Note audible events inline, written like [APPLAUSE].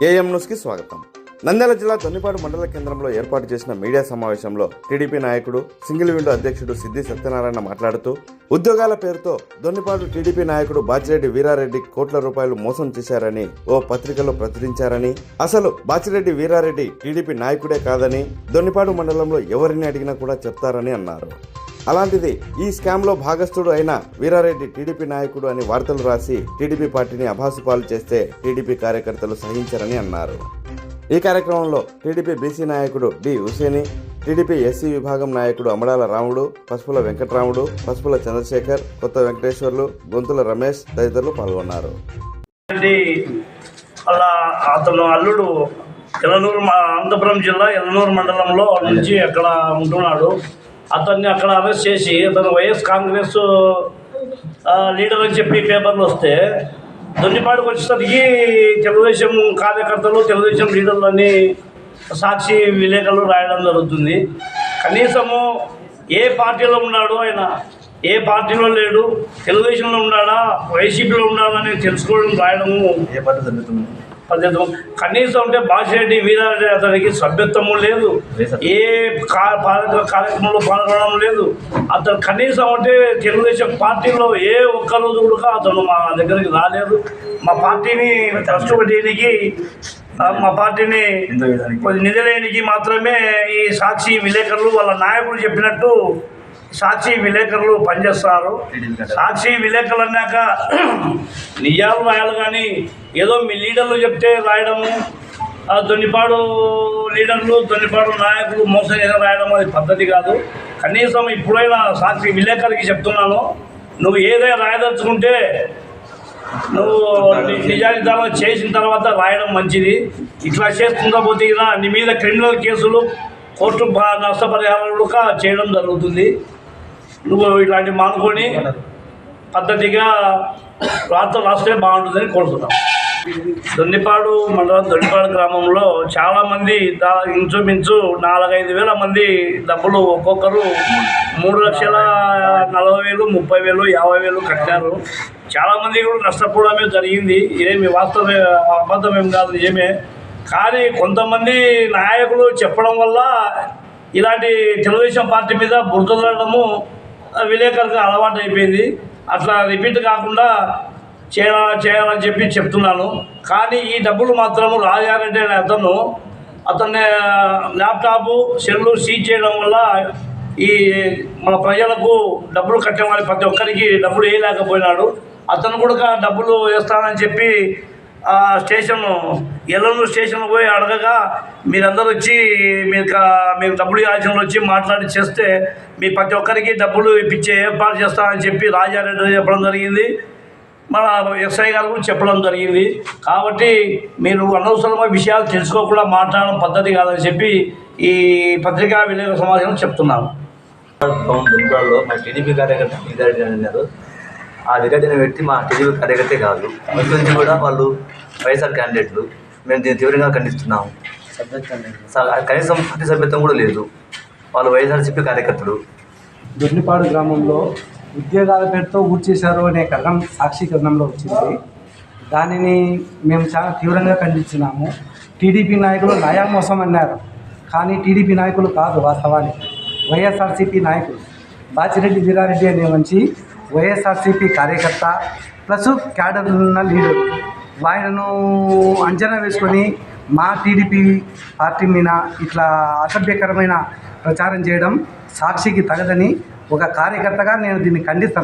AM న్యూస్కి స్వాగతం. నంద్యాల జిల్లా దొన్నిపాడు మండల కేంద్రంలో ఏర్పాటు చేసిన మీడియా సమావేశంలో టీడీపీ నాయకుడు సింగిల్ విండో అధ్యక్షుడు సిద్ది సత్యనారాయణ మాట్లాడుతూ ఉద్యోగాల పేరుతో దొన్నిపాడు టీడీపీ నాయకుడు బాచిరెడ్డి వీరారెడ్డి కోట్ల రూపాయలు మోసం చేశారని ఓ పత్రికలో ప్రచురించారని అసలు బాచిరెడ్డి వీరారెడ్డి టీడీపీ నాయకుడే కాదని దొన్నిపాడు మండలంలో ఎవరిని అడిగినా కూడా చెప్తారని అన్నారు. అలాంటిది ఈ స్కామ్లో భాగస్థుడు అయిన వీరారెడ్డి టీడీపీ నాయకుడు అని వార్తలు రాసి టీడీపీ పార్టీని అభాసుపాలు చేస్తే టీడీపీ కార్యకర్తలు సహించరని అన్నారు. ఈ కార్యక్రమంలో టీడీపీ బీసీ నాయకుడు డి హుసేని టీడీపీ ఎస్సీ విభాగం నాయకుడు అమడాల రాముడు పసుపుల వెంకటరాముడు పసుపుల చంద్రశేఖర్ కొత్త వెంకటేశ్వర్లు గొంతుల రమేష్ తదితరులు పాల్గొన్నారు. అలా అతను అల్లుడు ఎలనూరు మా అనంతపురం జిల్లా ఎలనూరు మండలంలో నుంచి అక్కడ ఉంటున్నాడు. అతన్ని అక్కడ అరెస్ట్ చేసి అతను వైఎస్ కాంగ్రెస్ లీడర్ అని చెప్పి పేపర్లు వస్తే దొన్నిపాడుకు వచ్చేసరికి తెలుగుదేశం కార్యకర్తలు తెలుగుదేశం లీడర్లని సాక్షి విలేకరులు రాయడం జరుగుతుంది. కనీసము ఏ పార్టీలో ఉన్నాడు ఆయన ఏ పార్టీలో లేడు తెలుగుదేశంలో ఉన్నాడా వైసీపీలో ఉన్నాడా అని తెలుసుకోవడం రాయడము ఏ పార్టీ జరుగుతుంది? పద్ధతి కనీసం అంటే బాసిరెడ్డి వీరారెడ్డి అతనికి సభ్యత్వము లేదు. ఏ కార్యక్రమంలో పాల్గొనడం లేదు. అతను కనీసం అంటే తెలుగుదేశం పార్టీలో ఏ ఒక్క రోజు కూడా అతను మా దగ్గరికి రాలేదు. మా పార్టీని కష్టపడేనికి మా పార్టీని కొద్ది నిధులేనికి మాత్రమే ఈ సాక్షి విలేకరులు వాళ్ళ నాయకుడు చెప్పినట్టు సాక్షి విలేకరులు పనిచేస్తారు. సాక్షి విలేకరులు అన్నాక [CLEARS THROAT] నిజాలు రాయాలి కానీ ఏదో మీ లీడర్లు చెప్తే రాయడము ఆ దొన్నిపాడు లీడర్లు దొన్నిపాడు నాయకులు మోసం చేసి రాయడం అది పద్ధతి కాదు. కనీసం ఇప్పుడైనా సాక్షి విలేకరికి చెప్తున్నాను నువ్వు ఏదైనా రాయదలుచుకుంటే నువ్వు ని- నిజానిజాలు చేసిన తర్వాత రాయడం మంచిది. ఇట్లా చేస్తుందా పోతే ఇలా నీ మీద క్రిమినల్ కేసులు కోర్టు నష్టపరిహారాలు చేయడం జరుగుతుంది. నువ్వు ఇట్లాంటివి మానుకొని పద్ధతిగా రాత్ర రాస్తే బాగుంటుందని కోరుతున్నాం దొన్నిపాడు మండలం దొన్నిపాడు గ్రామంలో చాలామంది దా ఇంచుమించు నాలుగైదు వేల మంది డబ్బులు ఒక్కొక్కరు మూడు లక్షల నలభై వేలు ముప్పై వేలు యాభై వేలు కట్టారు చాలామంది కూడా నష్టపోవడమే జరిగింది. ఏమి వాస్తవమే అబద్ధం ఏం కాదు ఏమే. కానీ కొంతమంది నాయకులు చెప్పడం వల్ల ఇలాంటి తెలుగుదేశం పార్టీ మీద బురదలడము విలేకరులకు అలవాటు అయిపోయింది అట్లా రిపీట్ కాకుండా చేయాలని చేయాలని చెప్పి చెప్తున్నాను. కానీ ఈ డబ్బులు మాత్రము రాజారెడ్డి అనే అతను అతన్ని ల్యాప్టాప్ సెల్లు సీజ్ చేయడం వల్ల ఈ మన ప్రజలకు డబ్బులు కట్టేవాడి ప్రతి ఒక్కరికి డబ్బులు వేయలేకపోయినాడు. అతను కూడా డబ్బులు వేస్తానని చెప్పి ఆ స్టేషన్ ఎల్లనూరు స్టేషన్ పోయి అడగగా మీరందరూ వచ్చి మీరు కా- డబ్బులు ఇవ్వాల్సిన వాళ్ళు వచ్చి మాట్లాడి చేస్తే మీ ప్రతి ఒక్కరికి డబ్బులు ఇప్పించే ఏర్పాటు చేస్తానని చెప్పి రాజారెడ్డి చెప్పడం జరిగింది. మన ఎస్ఐ గారు కూడా చెప్పడం జరిగింది. కాబట్టి మీరు అనవసరమైన విషయాలు తెలుసుకోకుండా మాట్లాడడం పద్ధతి కాదని చెప్పి ఈ పత్రికా విలేకరుల సమాజం చెప్తున్నాను. మా టీడీపీ కార్యకర్త విద్యార్థి అని ఉన్నారు ఆ విద్యార్థిని వ్యక్తి మా టీడీపీ కార్యకర్తే కాదు. ముందు నుంచి కూడా వాళ్ళు వైఎస్ఆర్ క్యాండిడేట్లు. మేము దీన్ని తీవ్రంగా ఖండిస్తున్నాము. కనీసం పార్టీ సభ్యత్వం కూడా లేదు. వాళ్ళు వైఎస్ఆర్సీపీ కార్యకర్తలు. దొర్నిపాడు గ్రామంలో ఉద్యోగాల పేరుతో ఊడ్చేశారు అనే కథనం సాక్షీకరణంలో వచ్చింది. దానిని మేము చాలా తీవ్రంగా ఖండించినాము టీడీపీ నాయకులు నయా మోసం అన్నారు. కానీ టీడీపీ నాయకులు కాదు వాస్తవానికి. వైఎస్ఆర్సీపీ నాయకులు బాచిరెడ్డి వీరారెడ్డి అనే మంచి వైఎస్ఆర్సీపీ కార్యకర్త ప్లస్ క్యాడర్ ఉన్న లీడర్. ఆయనను అంచనా వేసుకొని మా టీడీపీ పార్టీ మీద ఇట్లా అసభ్యకరమైన ప్రచారం చేయడం సాక్షికి తగదని ఒక కార్యకర్తగా నేను దీన్ని ఖండిస్తున్నాను.